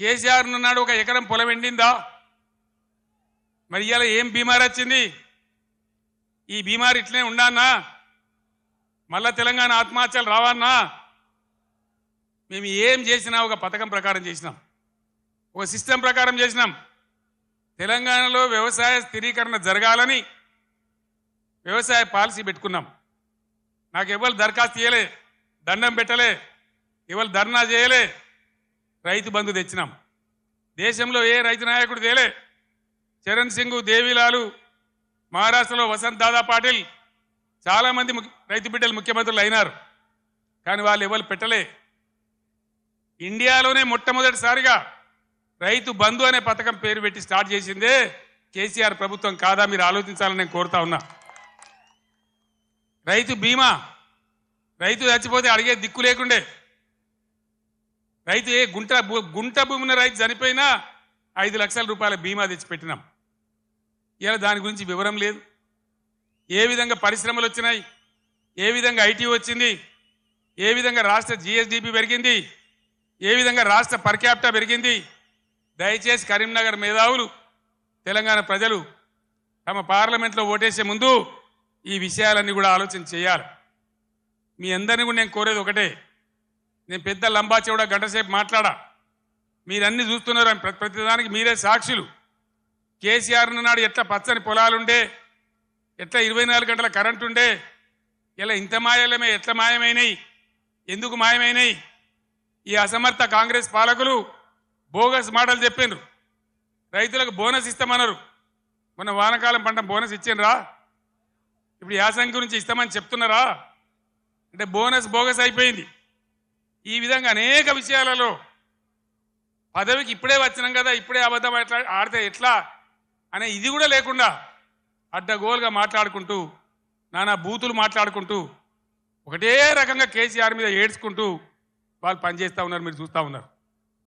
కేసీఆర్ ఉన్నాడు ఒక ఎకరం పొలం ఎండిందా? మరి ఇవాళ ఏం బీమార్ వచ్చింది? ఈ బీమార్ ఇట్లనే ఉండానా మళ్ళా తెలంగాణ ఆత్మహత్యలు రావన్నా మేము ఏం చేసినా ఒక పథకం ప్రకారం చేసినాం. ఒక సిస్టమ్ ప్రకారం చేసినాం. తెలంగాణలో వ్యవసాయ స్థిరీకరణ జరగాలని వ్యవసాయ పాలసీ పెట్టుకున్నాం. నాకు ఎవరు దరఖాస్తు చేయలే దండం పెట్టలే ఎవరు ధర్నా చేయలే రైతు బంధు తెచ్చినాం. దేశంలో ఏ రైతు నాయకుడు తేలే. చరణ్ సింగ్ దేవిలాలు మహారాష్ట్రలో వసంత్ దాదా పాటిల్ చాలా మంది రైతు బిడ్డలు ముఖ్యమంత్రులు అయినారు. కానీ వాళ్ళు ఎవరు పెట్టలే. ఇండియాలోనే మొట్టమొదటిసారిగా రైతు బంధు అనే పథకం పేరు పెట్టి స్టార్ట్ చేసిందే కేసీఆర్ ప్రభుత్వం కాదా మీరు ఆలోచించాలని నేను కోరుతా ఉన్నా. రైతు బీమా. రైతు చచ్చిపోతే అడిగే దిక్కు లేకుండే. రైతు ఏ గుంట భూ- గుంట భూమిన రైతు చనిపోయినా ఐదు లక్షల రూపాయల బీమా తెచ్చి పెట్టినాం ఇలా దాని గురించి వివరం లేదు. ఏ విధంగా పరిశ్రమలు వచ్చినాయి? ఏ విధంగా ఐటీ వచ్చింది? ఏ విధంగా రాష్ట్ర జిఎస్డిపి పెరిగింది? ఏ విధంగా రాష్ట్ర పర్క్యాప్టా పెరిగింది? దయచేసి కరీంనగర్ మేధావులు తెలంగాణ ప్రజలు తమ పార్లమెంట్లో ఓటేసే ముందు ఈ విషయాలన్నీ కూడా ఆలోచన చేయాలి. మీ అందరినీ కూడా నేను కోరేది ఒకటే. నేను పెద్ద లంబా చెవుడ గంటసేపు మాట్లాడా? మీరన్నీ చూస్తున్నారు అని ప్రతి ప్రతిదానికి మీరే సాక్షులు. కేసీఆర్ నాడు ఎట్లా పచ్చని పొలాలుండే ఎట్లా ఇరవై నాలుగు గంటల కరెంట్ ఉండే ఇలా ఇంత మాయలమే ఎట్లా మాయమైనాయి ఎందుకు మాయమైనయి? ఈ అసమర్థ కాంగ్రెస్ పాలకులు బోగస్ మాటలు చెప్పిండ్రు రైతులకు బోనస్ ఇస్తామన్నారు. మొన్న వానకాలం పంట బోనస్ ఇచ్చిండ్రా? ఇప్పుడు యాసంగి గురించి ఇస్తామని చెప్తున్నారా? అంటే బోనస్ బోగస్ అయిపోయింది. ఈ విధంగా అనేక విషయాలలో పదవికి ఇప్పుడే వచ్చినాం కదా ఇప్పుడే అబద్ధం ఎట్లా ఆడితే ఎట్లా అనే ఇది కూడా లేకుండా అడ్డగోలుగా మాట్లాడుకుంటూ నానా బూతులు మాట్లాడుకుంటూ ఒకటే రకంగా కేసీఆర్ మీద ఏడ్చుకుంటూ వాళ్ళు పనిచేస్తూ ఉన్నారు మీరు చూస్తూ ఉన్నారు.